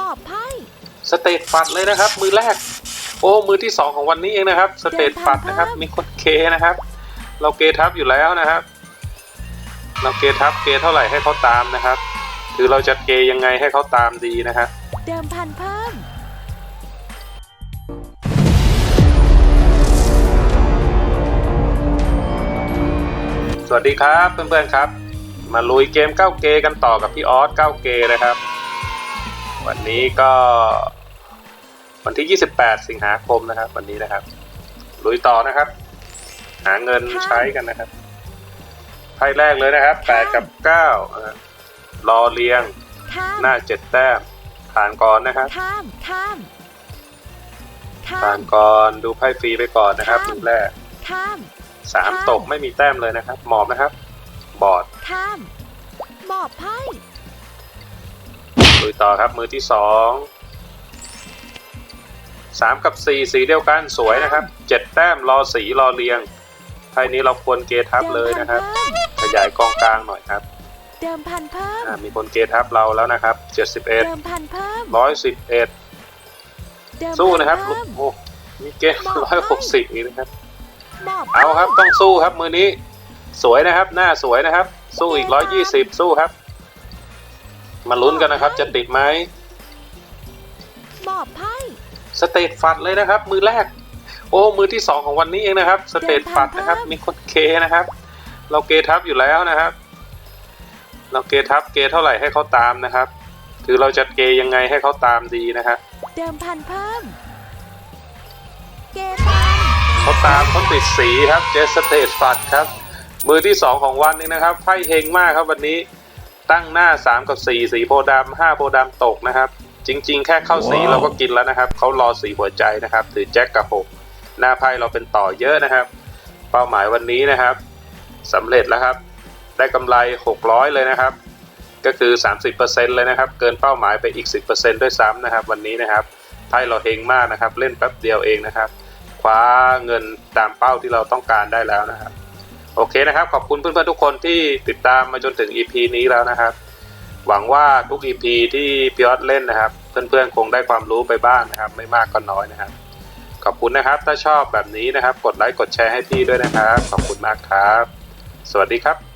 มอบไพ่สเตตฟัดเลยนะครับ มือแรก โอ้มือที่สองของวันนี้เองนะครับ สเตตฟัดนะครับ มีคนเคนะครับ เราเกทับอยู่แล้วนะครับ เราเกทับเกเท่าไหร่ให้เขาตามนะครับคือเราจะเกยังไงให้เขาตามดีนะครับเดิมพันเพิ่มสวัสดีครับเพื่อนๆครับ มาลุยเกม9เกกันต่อกับพี่ออส9เกนะครับ วันนี้ก็วันที่ 28 สิงหาคมนะครับ วันนี้นะครับ ลุยต่อนะครับ หาเงินใช้กันนะครับไพ่แรกเลยนะครับ8กับ9นะครับรอเรียง ข้ามหน้า7แต้มผ่านก่อนนะครับ ข้ามข้ามข้าผ่ามนก่อนดูไพ่ฟรีไปก่อนนะครับค่ะมือแรกข้ามสามตกไม่มีแต้มเลยนะครับ หมอบนะครับ บอร์ดข้ามมอบไพ่ลุ ยต่อครับมือที่สองสามกับสี่สีเดียวกันสวยนะครับเจ็ดแต้มรอสีรอเรียงไพ่นี้เราควรเกทับเลยนะครับ ขยายกองกลางหน่อยครับ เดิมพันเพิ่มอ่ามีคนเกทับเราแล้วนะครับเจ็ดสิบเอ็ดเดิมพันเพิ่มร้อยสิบเอ็ดเดิมพัสู้นะครับเพิ่มโอ้มีเกร้อยหกสิบอีกนะครับมอบเอาครับต้องสู้ครับมือนี้ สวยนะครับหน้าสวยนะครับ สู้อีกร้อยยี่สิบสู้ครับ มาลุ้นกันนะครับ จะติดไหมมอบไพ่สเตตฟัดเลยนะครับ มือแรก โอ้มือที่สองของวันนี้เองนะครับ สเตตฟัดนะครับ มีคนเคนะครับ เราเกทับอยู่แล้วนะครับ เราเกทับเกเท่าไหร่ให้เขาตามนะครับ คือเราจะเกยังไงให้เขาตามดีนะครับเดิมพันเพิ่มเกตันเขาตามเขาติดสีครับ เจสเตตฟัดครับ มือที่สองของวันนี้นะครับไพ่เฮงมากครับวันนี้ ตั้งหน้า 3 กับ 4 สีโพธิ์ดำ5โพธิ์ดำตกนะครับ จริง ๆ แค่เข้าสีเราก็กินแล้วนะครับ เขารอสีหัวใจนะครับ ถือแจ็คกับหกหน้าไพ่เราเป็นต่อเยอะนะครับ เป้าหมายวันนี้นะครับสำเร็จแล้วครับ ได้กำไร 600 เลยนะครับ ก็คือ 30%เลยนะครับ เกินเป้าหมายไปอีก 10%ด้วยซ้ำนะครับ วันนี้นะครับไพ่เราเฮงมากนะครับ เล่นแป๊บเดียวเองนะครับ คว้าเงินตามเป้าที่เราต้องการได้แล้วนะครับ โอเคนะครับ ขอบคุณเพื่อนๆทุกคนที่ติดตามมาจนถึง EP นี้แล้วนะครับ หวังว่าทุก EP ที่พี่ออสเล่นนะครับ เพื่อนๆคงได้ความรู้ไปบ้างนะครับ ไม่มากก็น้อยนะครับ ขอบคุณนะครับ ถ้าชอบแบบนี้นะครับ กดไลค์กดแชร์ให้พี่ด้วยนะครับ ขอบคุณมากครับ สวัสดีครับ